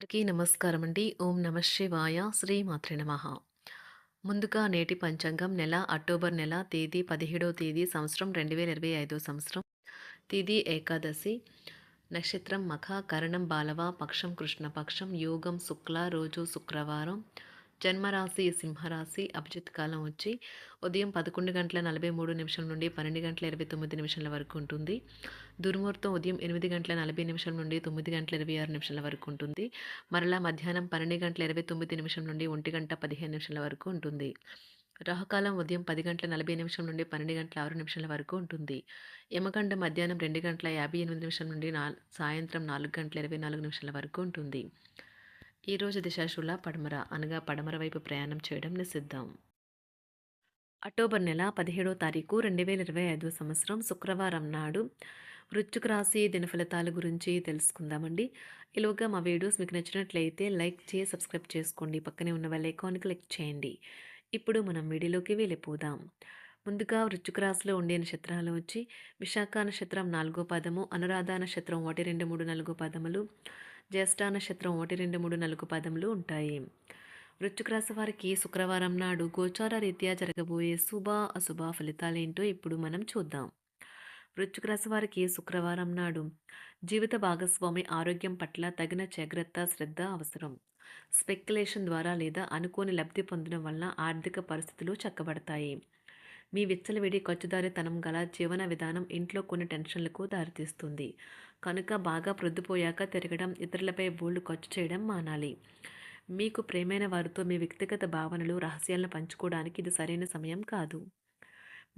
అందరికీ నమస్కారం అండి. ఓం నమ శివాయ. శ్రీ మాత్రే నమ. ముందుగా నేటి పంచాంగం నెల అక్టోబర్ నెల తేదీ పదిహేడవ తేదీ సంవత్సరం రెండు వేల ఇరవై ఐదో సంవత్సరం. తేదీ ఏకాదశి. నక్షత్రం మఖ కరణం బాలవ పక్షం కృష్ణపక్షం యోగం శుక్ల రోజు శుక్రవారం. జన్మరాశి సింహరాశి అభిజిత్ కాలం వచ్చి ఉదయం పదకొండు గంటల నలభై మూడు నిమిషం నుండి పన్నెండు గంటల ఇరవై తొమ్మిది నిమిషాల వరకు ఉంటుంది. దుర్ముహూర్తం ఉదయం ఎనిమిది గంటల నలభై నిమిషం నుండి తొమ్మిది గంటల ఇరవై ఆరు నిమిషాల వరకు ఉంటుంది. మరలా మధ్యాహ్నం పన్నెండు గంటల ఇరవై తొమ్మిది నిమిషం నుండి ఒంటి గంట పదిహేను నిమిషాల వరకు ఉంటుంది. రాహుకాలం ఉదయం పది గంటల నలభై నిమిషం నుండి పన్నెండు గంటల ఆరు నిమిషాల వరకు ఉంటుంది. యమగండ మధ్యాహ్నం రెండు గంటల యాభై ఎనిమిది నిమిషం నుండి నా సాయంత్రం నాలుగు గంటల ఇరవై నాలుగు నిమిషాల వరకు ఉంటుంది. ఈరోజు దిశాశుల పడమర అనగా పడమర వైపు ప్రయాణం చేయడం నిషిద్ధం. అక్టోబర్ నెల పదిహేడో తారీఖు రెండు వేల ఇరవై ఐదో సంవత్సరం శుక్రవారం నాడు వృశ్చిక రాశి దినఫలితాల గురించి తెలుసుకుందామండి. ఇలాగా మా వీడియోస్ మీకు నచ్చినట్లయితే లైక్ చేసి సబ్స్క్రైబ్ చేసుకోండి. పక్కనే ఉన్న బెల్ ఐకాన్ క్లిక్ చేయండి. ఇప్పుడు మనం వీడియోలోకి వెళ్ళిపోదాం. ముందుగా వృశ్చిక రాశిలో ఉండే నక్షత్రాలు వచ్చి విశాఖ నక్షత్రం నాలుగో పదము అనురాధ నక్షత్రం ఒకటి రెండు మూడు నాలుగో పదములు జ్యేష్ఠ నక్షత్రం ఒకటి రెండు మూడు నాలుగు పదములు ఉంటాయి. వృశ్చిక రాశి వారికి శుక్రవారం నాడు గోచార రీత్యా జరగబోయే శుభ అశుభ ఫలితాలేంటో ఇప్పుడు మనం చూద్దాం. వృశ్చిక రాశి వారికి శుక్రవారం నాడు జీవిత భాగస్వామి ఆరోగ్యం పట్ల తగిన జాగ్రత్త శ్రద్ధ అవసరం. స్పెక్యులేషన్ ద్వారా లేదా అనుకోని లబ్ధి పొందడం వల్ల ఆర్థిక పరిస్థితులు చక్కబడతాయి. మీ విచ్చలవిడి ఖర్చుదారితనం గల జీవన విధానం ఇంట్లో కొన్ని టెన్షన్లకు దారితీస్తుంది. కనుక బాగా ప్రొద్దుపోయాక తిరగడం ఇతరులపై బోల్డ్ ఖర్చు చేయడం మానాలి. మీకు ప్రేమైన వారితో మీ వ్యక్తిగత భావనలు రహస్యాలను పంచుకోవడానికి ఇది సరైన సమయం కాదు.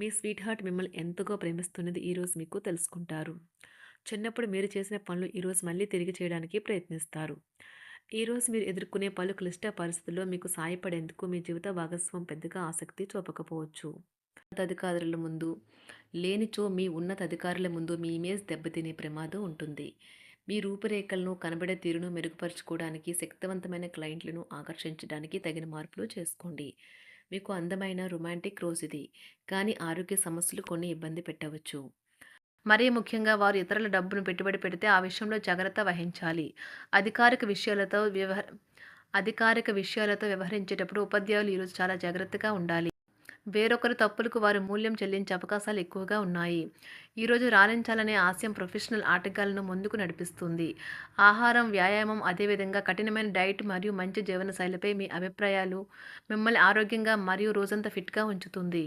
మీ స్వీట్ హార్ట్ మిమ్మల్ని ఎంతగా ప్రేమిస్తున్నది ఈరోజు మీకు తెలుసుకుంటారు. చిన్నప్పుడు మీరు చేసిన పనులు ఈరోజు మళ్ళీ తిరిగి చేయడానికి ప్రయత్నిస్తారు. ఈరోజు మీరు ఎదుర్కొనే పలు క్లిష్ట పరిస్థితుల్లో మీకు సాయపడేందుకు మీ జీవిత భాగస్వామి పెద్దగా ఆసక్తి చూపకపోవచ్చు. అధికారుల ముందు లేనిచో మీ ఉన్నత అధికారుల ముందు మీ ఇమేజ్ దెబ్బతినే ప్రమాదం ఉంటుంది. మీ రూపురేఖలను కనబడే తీరును మెరుగుపరుచుకోవడానికి శక్తివంతమైన క్లయింట్లను ఆకర్షించడానికి తగిన మార్పులు చేసుకోండి. మీకు అందమైన రొమాంటిక్ రోజు ఇది కానీ ఆరోగ్య సమస్యలు కొన్ని ఇబ్బంది పెట్టవచ్చు. మరీ ముఖ్యంగా వారు ఇతరుల డబ్బును పెట్టుబడి పెడితే ఆ విషయంలో జాగ్రత్త వహించాలి. అధికారిక విషయాలతో వ్యవహ అధికారిక విషయాలతో వ్యవహరించేటప్పుడు ఉపాధ్యాయులు ఈరోజు చాలా జాగ్రత్తగా ఉండాలి. వేరొకరి తప్పులకు వారు మూల్యం చెల్లించే అవకాశాలు ఎక్కువగా ఉన్నాయి. ఈరోజు రాణించాలనే ఆశయం ప్రొఫెషనల్ ఆటగాళ్ళను ముందుకు నడిపిస్తుంది. ఆహారం వ్యాయామం అదేవిధంగా కఠినమైన డైట్ మరియు మంచి జీవనశైలిపై మీ అభిప్రాయాలు మిమ్మల్ని ఆరోగ్యంగా మరియు రోజంతా ఫిట్గా ఉంచుతుంది.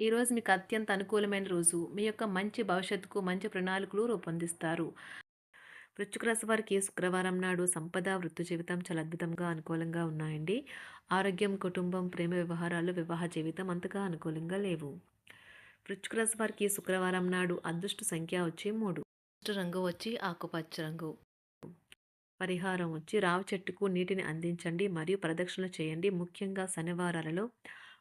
ఈరోజు మీకు అత్యంత అనుకూలమైన రోజు. మీ యొక్క మంచి భవిష్యత్తుకు మంచి ప్రణాళికలు రూపొందిస్తారు. వృశ్చిక రాశి వారికి శుక్రవారం నాడు సంపద వృత్తి జీవితం చాలా అద్భుతంగా అనుకూలంగా ఉన్నాయండి. ఆరోగ్యం కుటుంబం ప్రేమ వ్యవహారాలు వివాహ జీవితం అంతగా అనుకూలంగా లేవు. వృశ్చిక రాశి వారికి శుక్రవారం నాడు అదృష్ట సంఖ్య వచ్చి మూడు. రంగు వచ్చి ఆకుపచ్చ రంగు. పరిహారం వచ్చి రావి చెట్టుకు నీటిని అందించండి మరియు ప్రదక్షిణ చేయండి. ముఖ్యంగా శనివారాలలో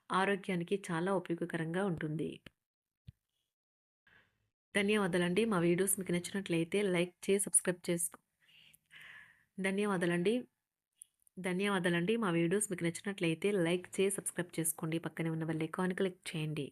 ఆరోగ్యానికి చాలా ఉపయోగకరంగా ఉంటుంది. ధన్యవాదాలండి. మా వీడియోస్ మీకు నచ్చినట్లయితే లైక్ చేసి సబ్స్క్రైబ్ చేసుకో. ధన్యవాదాలండి. ధన్యవాదాలండి. మా వీడియోస్ మీకు నచ్చినట్లయితే లైక్ చేసి సబ్స్క్రైబ్ చేసుకోండి. పక్కనే ఉన్న బెల్ ఐకాన్ క్లిక్ చేయండి.